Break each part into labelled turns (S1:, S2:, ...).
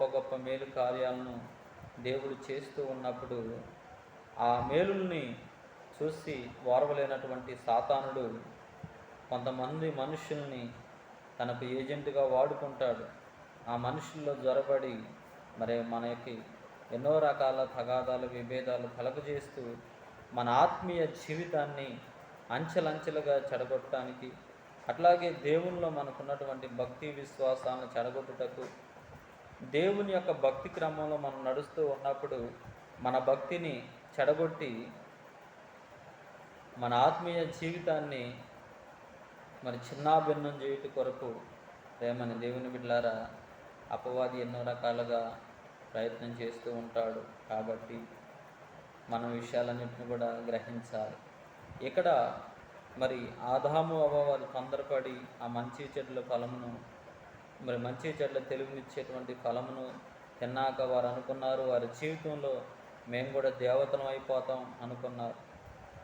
S1: గొప్ప గొప్ప మేలు కార్యాలను దేవుడు చేస్తూ ఉన్నప్పుడు ఆ మేలుల్ని చూసి ఓర్వలేనటువంటి సాతానుడు కొంతమంది మనుషుల్ని తనకు ఏజెంట్గా వాడుకుంటాడు. ఆ మనుషుల్లో జ్వరబడి మరి మనకి ఎన్నో రకాల తగాదాలు విభేదాలు కలగజేస్తూ మన ఆత్మీయ జీవితాన్ని అంచెలంచెలుగా చెడగొట్టడానికి అట్లాగే దేవుల్లో మనకున్నటువంటి భక్తి విశ్వాసాలను చెడగొట్టుటకు దేవుని యొక్క భక్తి క్రమంలో మనం నడుస్తూ ఉన్నప్పుడు మన భక్తిని చెడగొట్టి మన ఆత్మీయ జీవితాన్ని మరి చిన్నాభిన్నం చేయుట కొరకు ప్రేమని దేవుని బిడ్లారా అపవాది ఎన్నో రకాలుగా ప్రయత్నం చేస్తూ ఉంటాడు. కాబట్టి మనం విషయాలన్నింటిని కూడా గ్రహించాలి. ఇక్కడ మరి ఆదాము అవ్వ వారు తొందరపడి ఆ మంచి చెట్ల ఫలమును మరి మంచి చెట్ల తెలుగునిచ్చేటువంటి ఫలమును తిన్నాక వారు అనుకున్నారు. వారి జీవితంలో మేము కూడా దేవతలం అయిపోతాం అనుకున్నారు.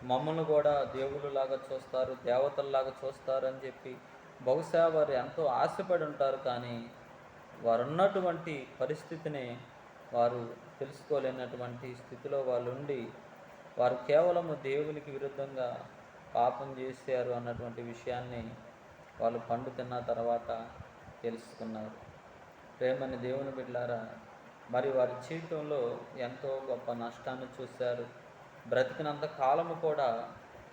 S1: మమ్మల్ని కూడా దేవుళ్ళలాగా చూస్తారు దేవతల్లాగా చూస్తారు అని చెప్పి బహుశా వారు ఎంతో ఆశపడి ఉంటారు. కానీ వారు ఉన్నటువంటి పరిస్థితిని వారు తెలుసుకోలేనటువంటి స్థితిలో వాళ్ళు ఉండి వారు కేవలము దేవునికి విరుద్ధంగా పాపం చేశారు అన్నటువంటి విషయాన్ని వాళ్ళు పండు తిన్న తర్వాత తెలుసుకున్నారు. ప్రేమని దేవుని బిడ్డారా మరి వారి జీవితంలో ఎంతో గొప్ప నష్టాన్ని చూశారు. బ్రతికినంత కాలము కూడా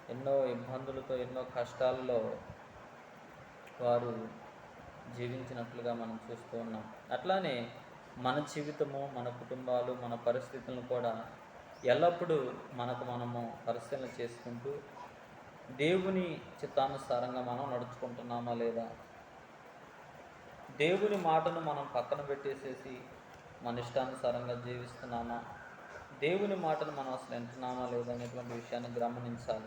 S1: ఎన్నో ఇబ్బందులతో ఎన్నో కష్టాల్లో వారు జీవించినట్లుగా మనం చూస్తూ ఉన్నాం. అట్లానే మన జీవితము మన కుటుంబాలు మన పరిస్థితులను కూడా ఎల్లప్పుడూ మనకు మనము పరిశీలన చేసుకుంటూ దేవుని చిత్తానుసారంగా మనం నడుచుకుంటున్నామా లేదా? దేవుని మాటను మనం పక్కన పెట్టేసేసి మన ఇష్టానుసారంగా జీవిస్తున్నామా? దేవుని మాటను మనం అసలు ఎంటున్నామా లేదనేటువంటి విషయాన్ని గమనించాలి.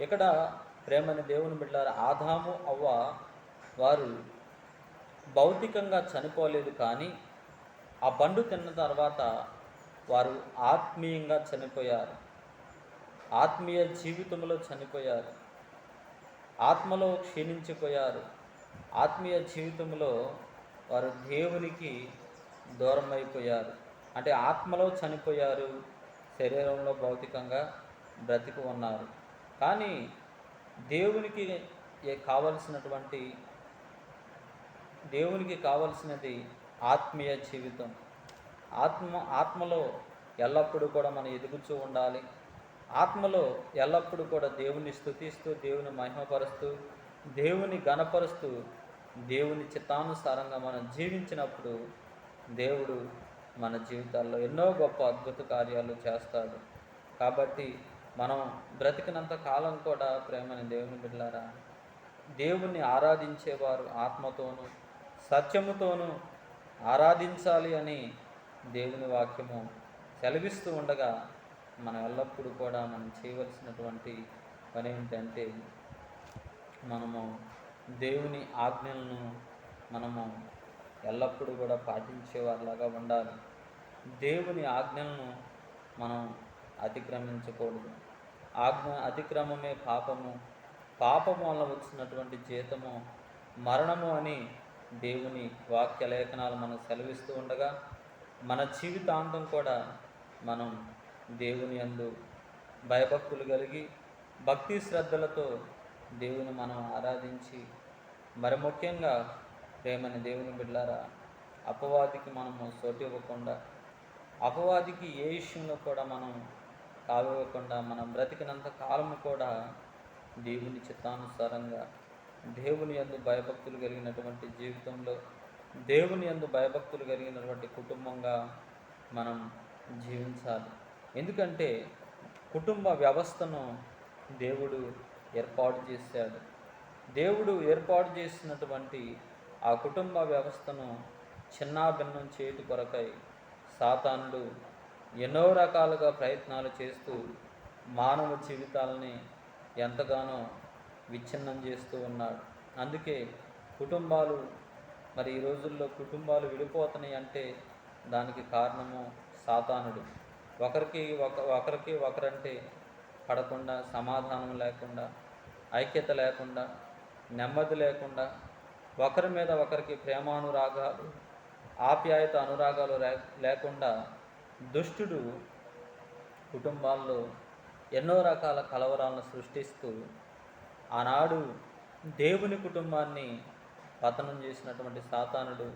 S1: ఇక్కడ ప్రేమని దేవుని బిడ్డారు ఆదాము అవ్వ వారు భౌతికంగా చనిపోలేదు కానీ ఆ బండు తిన్న తర్వాత వారు ఆత్మీయంగా చనిపోయారు. ఆత్మీయ జీవితంలో చనిపోయారు. ఆత్మలో క్షీణించిపోయారు. ఆత్మీయ జీవితంలో వారు దేవునికి దూరం అయిపోయారు అంటే ఆత్మలో చనిపోయారు. శరీరంలో భౌతికంగా బ్రతికి ఉన్నారు. కానీ దేవునికి ఏ- కావలసినటువంటి దేవునికి కావలసినది ఆత్మీయ జీవితం. ఆత్మ ఆత్మలో ఎల్లప్పుడూ కూడా మనం ఎదుగుతూ ఉండాలి. ఆత్మలో ఎల్లప్పుడూ కూడా దేవుని స్థుతిస్తూ దేవుని మహిమపరుస్తూ దేవుని గణపరుస్తూ దేవుని చిత్తానుసారంగా మనం జీవించినప్పుడు దేవుడు మన జీవితాల్లో ఎన్నో గొప్ప అద్భుత కార్యాలు చేస్తాడు. కాబట్టి మనం బ్రతికినంత కాలం కూడా ప్రేమని దేవుని బిడ్డారా దేవుణ్ణి ఆరాధించేవారు ఆత్మతోనూ సత్యముతోనూ ఆరాధించాలి అని దేవుని వాక్యము సెలవిస్తూ ఉండగా మనం ఎల్లప్పుడూ కూడా మనం చేయవలసినటువంటి పని ఏంటంటే మనము దేవుని ఆజ్ఞలను మనము ఎల్లప్పుడూ కూడా పాటించేవారిలాగా ఉండాలి. దేవుని ఆజ్ఞలను మనం అతిక్రమించకూడదు. ఆజ్ఞ అతిక్రమమే పాపము. పాపము వల్ల వచ్చినటువంటి జీతము మరణము అని దేవుని వాక్య లేఖనాలు మనం సెలవిస్తూ ఉండగా మన జీవితాంతం కూడా మనం దేవుని అందు భయభక్తులు కలిగి భక్తి శ్రద్ధలతో దేవుని మనం ఆరాధించి మరి ముఖ్యంగా ప్రేమని దేవుని బిడ్డారా అపవాదికి మనము సోటి ఇవ్వకుండా అపవాదికి ఏ విషయంలో కూడా మనం కావివ్వకుండా మనం బ్రతికినంత కాలము కూడా దేవుని చిత్తానుసారంగా దేవుని యందు భయభక్తులు కలిగినటువంటి జీవితంలో దేవుని యందు భయభక్తులు కలిగినటువంటి కుటుంబంగా మనం జీవించాలి. ఎందుకంటే కుటుంబ వ్యవస్థను దేవుడు ఏర్పాటు చేశాడు. దేవుడు ఏర్పాటు చేసినటువంటి ఆ కుటుంబ వ్యవస్థను చిన్నాభిన్నం చేయుట కొరకై సాతానుడు ఎన్నో రకాలుగా ప్రయత్నాలు చేస్తూ మానవ జీవితాలని ఎంతగానో విచ్ఛిన్నం చేస్తూ ఉన్నాడు. అందుకే కుటుంబాలు మరి ఈ రోజుల్లో కుటుంబాలు విడిపోతున్నాయి అంటే దానికి కారణము సాతానుడు. ఒకరికి ఒక ఒకరికి ఒకరంటే పడకుండా సమాధానం లేకుండా ఐక్యత లేకుండా నెమ్మది లేకుండా ఒకరి మీద ఒకరికి ప్రేమానురాగాలు ఆప్యాయత అనురాగాలు లే- లేకుండా దుష్టుడు కుటుంబాల్లో ఎన్నో రకాల కలవరాలను సృష్టిస్తూ ఆనాడు దేవుని కుటుంబాన్ని పతనం చేసినటువంటి సాతానుడు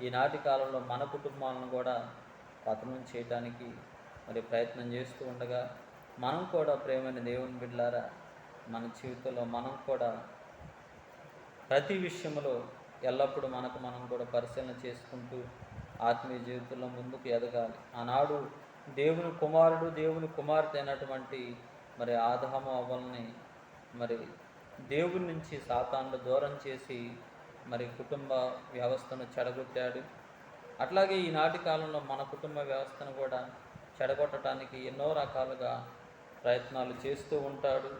S1: ఈనాటి కాలంలో మన కుటుంబాలను కూడా పతనం చేయడానికి మరి ప్రయత్నం చేస్తూ ఉండగా మనం కూడా ప్రేమైన దేవుని బిడ్డలారా మన జీవితంలో మనం కూడా ప్రతి విషయంలో ఎల్లప్పుడూ మనకు మనం కూడా పరిశీలన చేసుకుంటూ ఆత్మీయ జీవితంలో ముందుకు ఎదగాలి. ఆనాడు దేవుని కుమారుడు దేవుని కుమార్తె అయినటువంటి మరి ఆదాము అవ్వల్ని మరి దేవుని నుంచి సాతాను దూరం చేసి మరి కుటుంబ వ్యవస్థను చెడగొట్టాడు. అట్లాగే ఈనాటి కాలంలో మన కుటుంబ వ్యవస్థను కూడా చెడగొట్టడానికి ఎన్నో రకాలుగా ప్రయత్నాలు చేస్తూ ఉంటాడు.